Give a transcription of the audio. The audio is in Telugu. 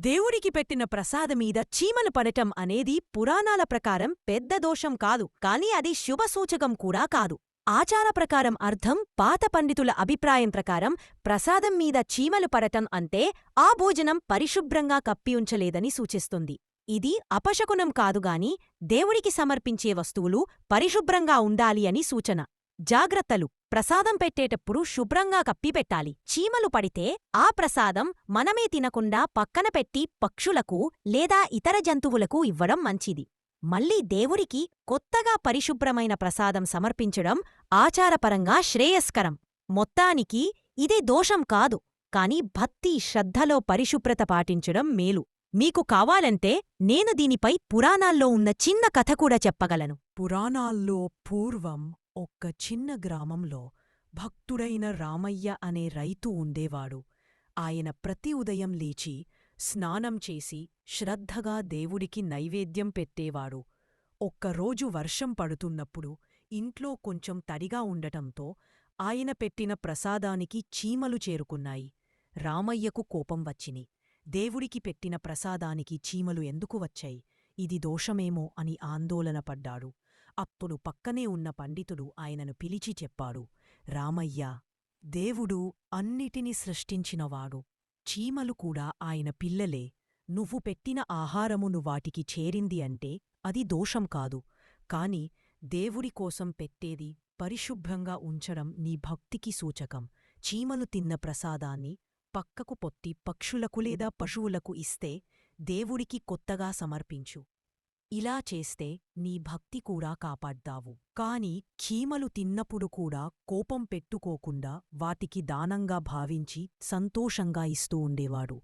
దేవుడికి పెట్టిన ప్రసాదమీద చీమలు పడటం అనేది పురాణాల ప్రకారం పెద్ద దోషం కాదు కాని అది శుభసూచకం కూడా కాదు. ఆచార ప్రకారం అర్థం పాత పండితుల అభిప్రాయం ప్రకారం ప్రసాదం మీద చీమలు పడటం అంటే ఆ భోజనం పరిశుభ్రంగా కప్పియుంచలేదని సూచిస్తుంది. ఇది అపశకునం కాదుగాని దేవుడికి సమర్పించే వస్తువులు పరిశుభ్రంగా ఉండాలి అని సూచన. జాగ్రత్తలు. ప్రసాదం పెట్టేటప్పుడు శుభ్రంగా కప్పిపెట్టాలి చీమలు పడితే ఆ ప్రసాదం మనమే తినకుండా పక్కన పెట్టి పక్షులకు లేదా ఇతర జంతువులకు ఇవ్వడం మంచిది. మళ్ళీ దేవుడికి కొత్తగా పరిశుభ్రమైన ప్రసాదం సమర్పించడం ఆచారపరంగా శ్రేయస్కరం. మొత్తానికి ఇదే దోషం కాదు కాని భక్తి శ్రద్ధలో పరిశుభ్రత పాటించడం మేలు. మీకు కావాలంటే నేను దీనిపై పురాణాల్లో ఉన్న చిన్న కథ కూడా చెప్పగలను. పురాణాల్లో పూర్వం ఒక్క చిన్న గ్రామంలో భక్తుడైన రామయ్య అనే రైతు ఉండేవాడు. ఆయన ప్రతి ఉదయం లేచి స్నానం చేసి శ్రద్ధగా దేవుడికి నైవేద్యం పెట్టేవాడు. ఒక్కరోజు వర్షం పడుతున్నప్పుడు ఇంట్లో కొంచెం తడిగా ఉండటంతో ఆయన పెట్టిన ప్రసాదానికి చీమలు చేరుకున్నాయి. రామయ్యకు కోపం వచ్చిని దేవుడికి పెట్టిన ప్రసాదానికి చీమలు ఎందుకు వచ్చాయి? ఇది దోషమేమో అని ఆందోళనపడ్డాడు అప్పుడు పక్కనే ఉన్న పండితుడు ఆయనను పిలిచి చెప్పాడు రామయ్యా దేవుడు అన్నిటిని సృష్టించినవాడు. చీమలు కూడా ఆయన పిల్లలే. నువ్వు పెట్టిన ఆహారమును వాటికి చేరింది అంటే అది దోషం కాదు. కాని దేవుడి కోసం పెట్టేది పరిశుభ్రంగా ఉంచడం నీ భక్తికి సూచకం. చీమలు తిన్న ప్రసాదాన్ని పక్కకు పొత్తి పక్షులకు లేదా పశువులకు ఇస్తే దేవుడికి కొత్తగా సమర్పించు. ఇలా చేస్తే నీ భక్తి కూడా కాపాడ్డావు కాని చీమలు తిన్నప్పుడు కూడా కోపం పెట్టుకోకుండా వాటికి దానంగా భావించి సంతోషంగా ఇస్తూ ఉండేవాడు.